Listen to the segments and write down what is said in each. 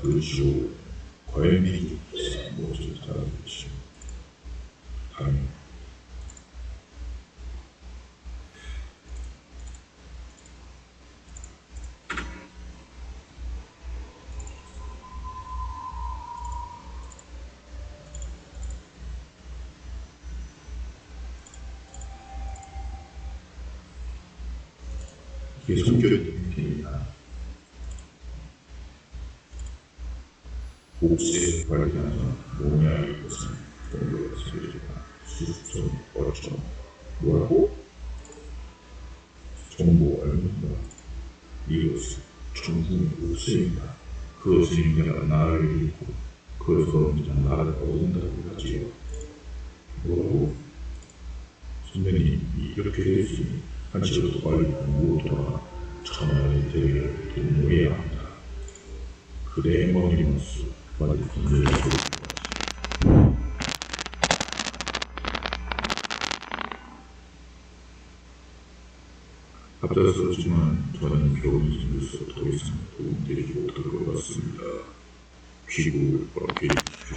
장수된 자가 그것이고 과연이 무엇을 살아계시 다음 이게 성격의 편입니다. 옥새에 관련해서 모양의 것은 세계가 수습성 어처 뭐라고? 정보 알문다 이것은 전국 옥새입니다. 그것은 인자가 나를 잃고 그것으로 인자 나를 얻는다고 하지요. 뭐라고? 선배님 이렇게 되지 한시라도 빨리 모두가 천하의 대회를 도모해야 한다. 그대의 머리모습 건드려 갑작스럽지만 저는 겨울이 생겨서 더 이상 도움드리지 못할 것 같습니다. 귀국을 그렇게 해주십시오.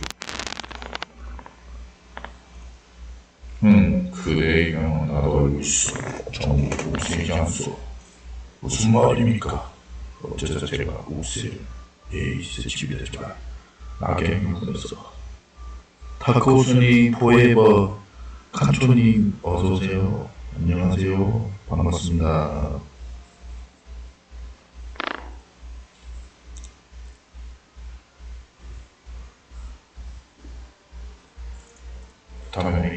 음, 그대의 명은 나도 알고 있어. 전부 옥세지 않소. 무슨 말입니까? 어째서 제가 옥세를 예의세 집이되지만 낙양을 보냈어. 다크호스님, 포에버, 칸초님, 어서오세요. 안녕하세요. 반갑습니다.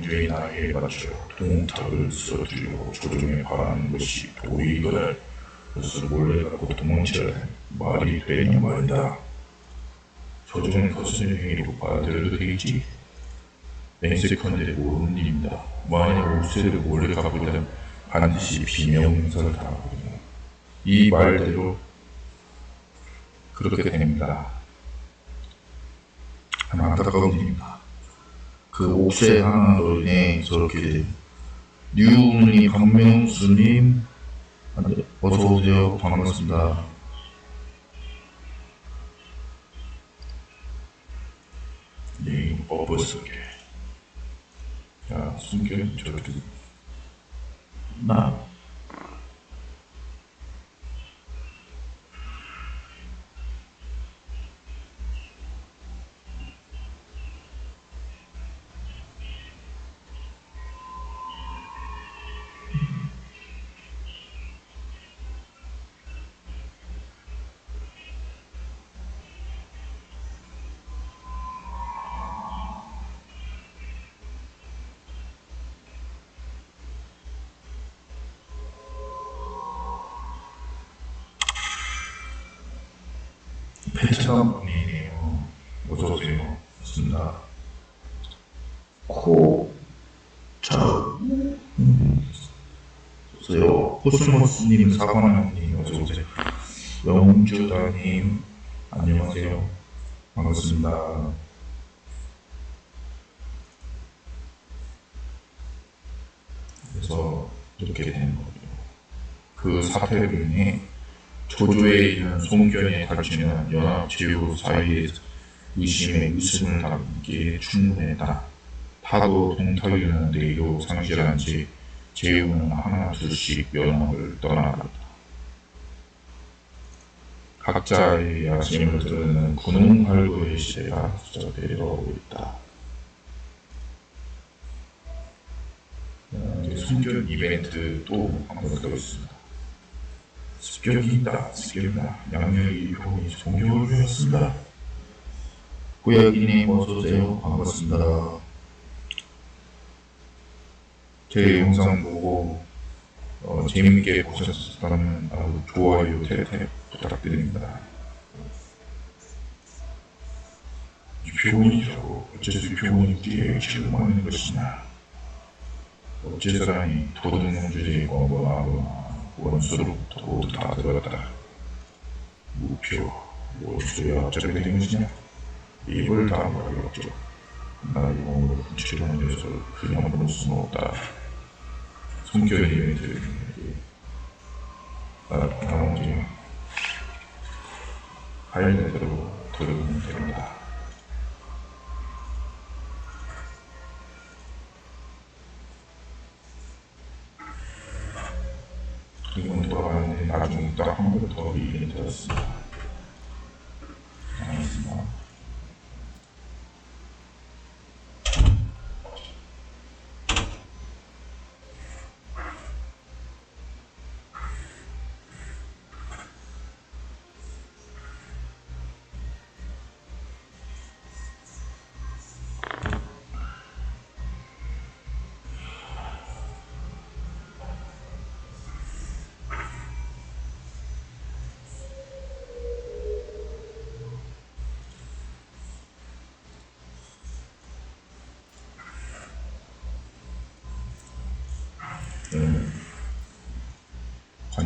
유의 나라에 맞춰 동탁을 쓰러뜨리고 조종에 바라는 것이 도리거늘 그것을 몰래 갖고 도망칠 말이 되냐 말이다. 조종을 거스는 행위로 받아들여도 되겠지? 맹세컨대 모르는 일입니다. 만약 옥새를 몰래 갖고 있다면 반드시 비명사를 당하거든요. 이 말대로 그렇게 됩니다. 참 안타까운 일입니다. 그 옥새 하나로 인해 저렇게 류님, 박명수님 어서 오세요. 반갑습니다. 네, 어버스게. 야, 숨겨 저렇게 나 베트남 분이네요. 어서 오세요. 맞습니다. 코, 차, 음, 어서요. 코스모스님, 사관왕님, 어서 오세요. 영주다님, 안녕하세요. 반갑습니다. 그래서 이렇게 되는 거예요. 그 인해 조조에 있는 송견의 갈치는 연합 제후 사이에 의심에 의심을 담기에 충분했다. 타도 동탁이는 내교 상실한 지 제후는 하나 둘씩 연합을 떠나갔다. 각자의 야심을 드러내는 군웅할구의 시대가 수작되어오고 있다. 어, 이제 송견 이벤트 또 한번 더 있습니다. 습격이 있다, 습격이다. 양력이 병이 송교를 배웠습니다. 고약이님 어서오세요. 반갑습니다. 제 영상 보고 어, 재밌게 보셨다면 아주 좋아요, 대대 부탁드립니다. 유표원이라고 어째서 유표원이 우리에게 실망하는 것이냐. 어째 사람이 도둑놈들이 거부하거나 원수로부터 모두 다 들어갔다. 무표, 어차피 된 것이냐? 입을 다물을 없죠. 나의 몸으로 훔치려는 녀석을 그냥 볼 수는 없다. 성결이 멘트를 나 나머지 가열대로 들어오면 됩니다. 이건 돌아가는데 나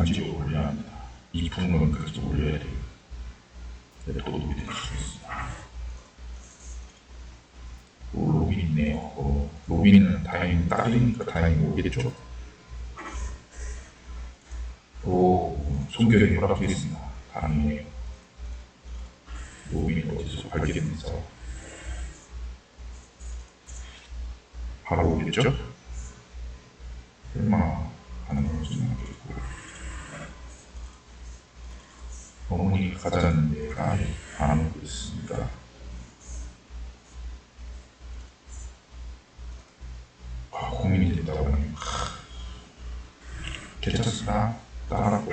관지로 올려야 합니다. 이 부분은 계속 올려야 돼요. 될수 있습니다. 오, 로빈 있네요. 어, 로빈은 다행히 딸이니까 다행히 오겠죠. 오, 송교이 허락하겠습니다. 다행이네요. 로빈이 어디서 발견돼서 바로 오겠죠? 얼마 하는 건지 모르겠고 어머니가 가자는 데가 안 오고 있습니다. 아, 고민이 하네요. 하, 괜찮습니다. 따라고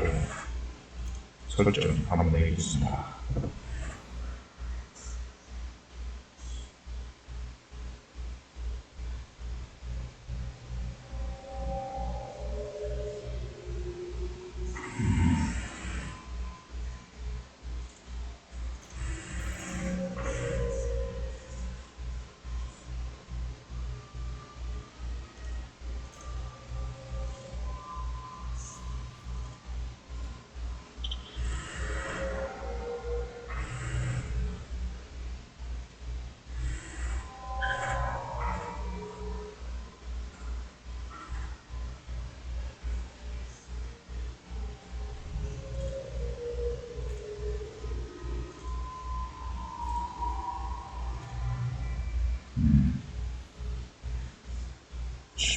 설정 한번 내겠습니다.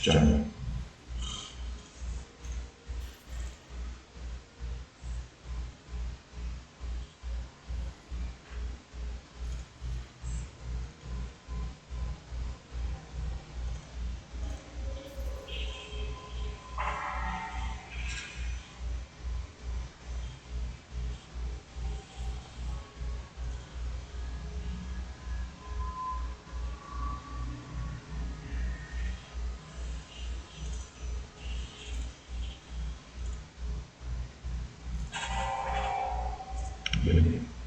쉽지 않아 Yeah.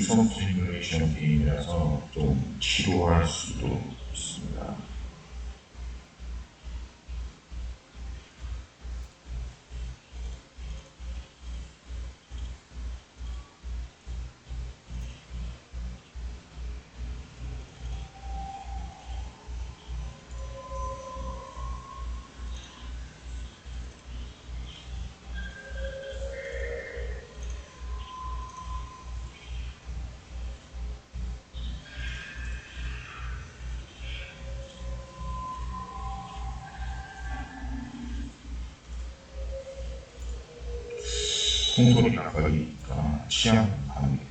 유성 시뮬레이션 게임이라서 좀 지루할 수도 있습니다. 홍소리 나가니까 취향 반응이 공동하고